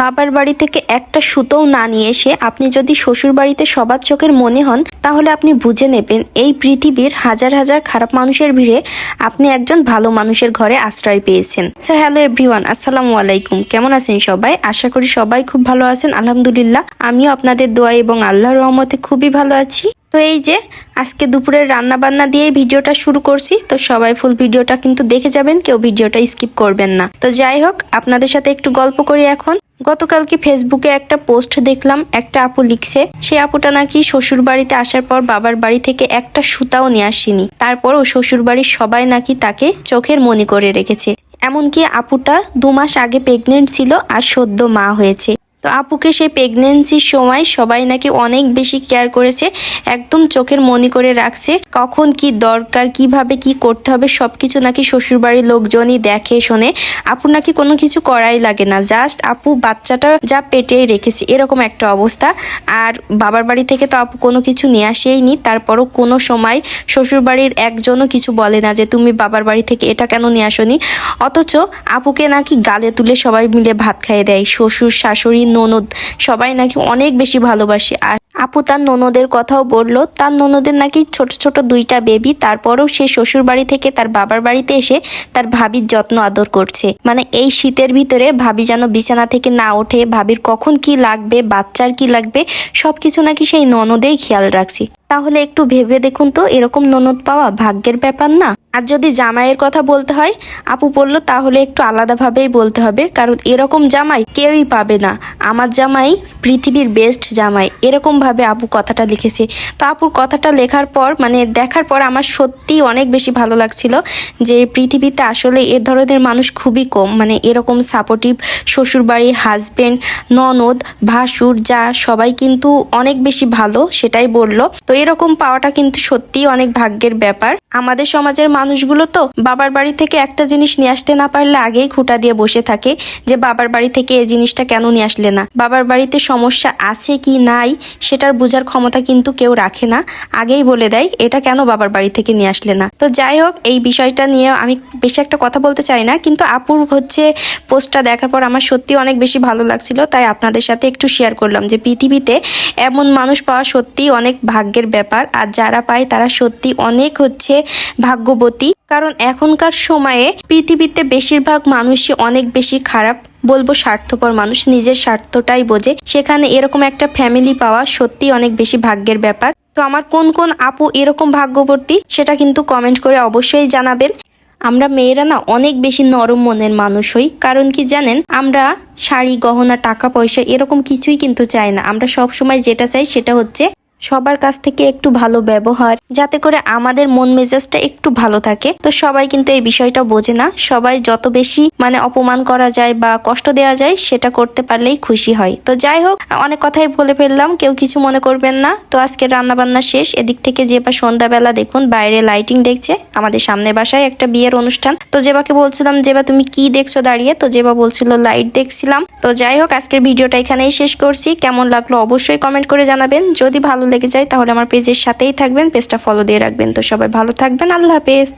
বাবার বাড়ি থেকে একটা সুতোও না নিয়ে এসে আপনি যদি শ্বশুর বাড়িতে সবার চোখের মনে হন, তাহলে আপনি বুঝে নেবেন এই পৃথিবীর হাজার হাজার খারাপ মানুষের ভিড়ে আপনি একজন ভালো মানুষের ঘরে আশ্রয় পেয়েছেন। সো হ্যালো এভরিওয়ান আসসালামু আলাইকুম। কেমন আছেন সবাই? আশা করি সবাই খুব ভালো আছেন, আলহামদুলিল্লাহ। আমিও আপনাদের দোয়া এবং আল্লাহর রহমতে খুবই ভালো আছি। তো এই যে আজকে দুপুরের রান্না বান্না দিয়ে ভিডিওটা শুরু করছি। তো সবাই ফুল ভিডিওটা কিন্তু দেখে যাবেন, কেউ ভিডিওটা স্কিপ করবেন না। তো যাই হোক, আপনাদের সাথে একটু গল্প করি এখন। গতকালকে ফেসবুকে একটা পোস্ট দেখলাম, একটা আপু লিখছে, সেই আপুটা নাকি শ্বশুর বাড়িতে আসার পর বাবার বাড়ি থেকে একটা সুতাও নিয়ে আসেনি। তারপরও শ্বশুর বাড়ির সবাই নাকি তাকে চোখের মনি করে রেখেছে। এমনকি আপুটা দু মাস আগে প্রেগনেন্ট ছিল আর সদ্য মা হয়েছে। তো আপুকে সেই প্রেগনেন্সির সময় সবাই নাকি অনেক বেশি কেয়ার করেছে, একদম চোখের মনি করে রাখছে। কখন কি দরকার, কীভাবে কি করতে হবে, সবকিছু নাকি শ্বশুরবাড়ির লোকজনই দেখে, শোনে। আপু নাকি কোনো কিছু করাই লাগে না জাস্ট আপু বাচ্চাটা যা পেটে রেখেছে, এরকম একটা অবস্থা। আর বাবার বাড়ি থেকে তো আপু কোনো কিছু নিয়ে আসেইনি, তারপরও কোনো সময় শ্বশুরবাড়ির একজনও কিছু বলে না যে, তুমি বাবার বাড়ি থেকে এটা কেন নিয়ে আসনি? অথচ আপুকে নাকি গালে তুলে সবাই মিলে ভাত খাইয়ে দেয়, শ্বশুর শাশুড়ি ননদ সবাই নাকি অনেক বেশি ভালোবাসে। আর আপু তার ননদের কথাও বলল, তার ননদের নাকি ছোট ছোট দুইটা বেবি তারপরেও সে শ্বশুর বাড়ি থেকে তার বাবার বাড়িতে এসে তার ভাবির যত্ন আদর করছে। মানে এই শীতের ভিতরে ভাবি যেন বিছানা থেকে না ওঠে, ভাবির কখন কি লাগবে, বাচ্চার কি লাগবে, সবকিছু নাকি সেই ননদেই খেয়াল রাখছে। তাহলে একটু ভেবে দেখুন তো, এরকম ননদ পাওয়া ভাগ্যের ব্যাপার না? আর যদি জামাইয়ের কথা বলতে হয়, আপু বলল, তাহলে একটু আলাদাভাবেই বলতে হবে। কারণ এরকম জামাই কেউই পাবে না। আমার জামাই পৃথিবীর বেস্ট জামাই। এরকমভাবে আপু কথাটা লিখেছে। তো আপুর কথাটা লেখার পর মানে দেখার পর আমার সত্যি অনেক বেশি ভালো লাগছিল যে পৃথিবীতে আসলে এ ধরনের মানুষ খুবই কম। মানে এরকম সাপোর্টিভ শ্বশুরবাড়ির হাজবেন্ড ননদ, ভাসুর, যা সবাই কিন্তু অনেক বেশি ভালো, সেটাই বলল। তো এরকম পাওয়াটা কিন্তু সত্যিই অনেক ভাগ্যের ব্যাপার। আমাদের সমাজের মানুষগুলো তো বাবার বাড়ি থেকে একটা জিনিস নিয়ে আসতে না পারলে আগেই খুঁটা দিয়ে বসে থাকে যে বাবার বাড়ি থেকে এই জিনিসটা কেন নিয়ে আসলে না। বাবার বাড়িতে সমস্যা আছে কি নাই সেটার বোঝার ক্ষমতা কিন্তু কেউ রাখে না। আগেই বলে দেয়, এটা কেন বাবার বাড়ি থেকে নিয়ে আসলে না? তো যাই হোক, এই বিষয়টা নিয়ে আমি বেশি একটা কথা বলতে চাই না, কিন্তু আপুর হচ্ছে পোস্টটা দেখার পর আমার সত্যি অনেক বেশি ভালো লাগছিল। তাই আপনাদের সাথে একটু শেয়ার করলাম যে পৃথিবীতে এমন মানুষ পাওয়া সত্যি অনেক ভাগ্যের ব্যাপার, আর যারা পায় তারা সত্যি অনেক হচ্ছে ভাগ্যবতী কারণ এখনকার সময়ে পৃথিবীতে বেশিরভাগ মানুষই অনেক বেশি খারাপ, বলব স্বার্থপর মানুষ, নিজের স্বার্থটাই বোঝে। সেখানে এরকম একটা ফ্যামিলি পাওয়া সত্যি অনেক বেশি ভাগ্যের ব্যাপার। তো আমার কোন কোন আপু এরকম ভাগ্যবর্তী, সেটা কিন্তু কমেন্ট করে অবশ্যই জানাবেন। আমরা মেয়েরা না অনেক বেশি নরম মনের মানুষ হই, কারণ কি জানেন? আমরা শাড়ি, গহনা, টাকা পয়সা এরকম কিছুই কিন্তু চাই না। আমরা সব সময় যেটা চাই সেটা হচ্ছে সবার কাছ থেকে একটু ভালো ব্যবহার, যাতে করে আমাদের মন মেজাজটা একটু ভালো থাকে। তো সবাই কিন্তু এই বিষয়টা বোঝে না। সবাই যত বেশি মানে অপমান করা যায় বা কষ্ট দেওয়া যায়, সেটা করতে পারলেই খুশি হয়। তো যাই হোক, অনেক কথাই বলে ফেললাম, কেউ কিছু মনে করবেন না। তো আজকে রান্না বান্না শেষ। এদিক থেকে যে বা সন্ধ্যাবেলা দেখুন, বাইরে লাইটিং দেখছে। আমাদের সামনে বাসায় একটা বিয়ের অনুষ্ঠান। তো জেবাকে বলছিলাম জেবা তুমি কি দেখছ দাঁড়িয়ে? তো জেবা বলছিল, লাইট দেখছিলাম। তো যাই হোক, আজকের ভিডিওটা এখানেই শেষ করছি। কেমন লাগল অবশ্যই কমেন্ট করে জানাবেন। যদি ভালো লেগে যায় তাহলে আমার পেজের সাথেই থাকবেন, পেজটা ফলো দিয়ে রাখবেন। তো সবাই ভালো থাকবেন, আল্লাহ হাফেজ।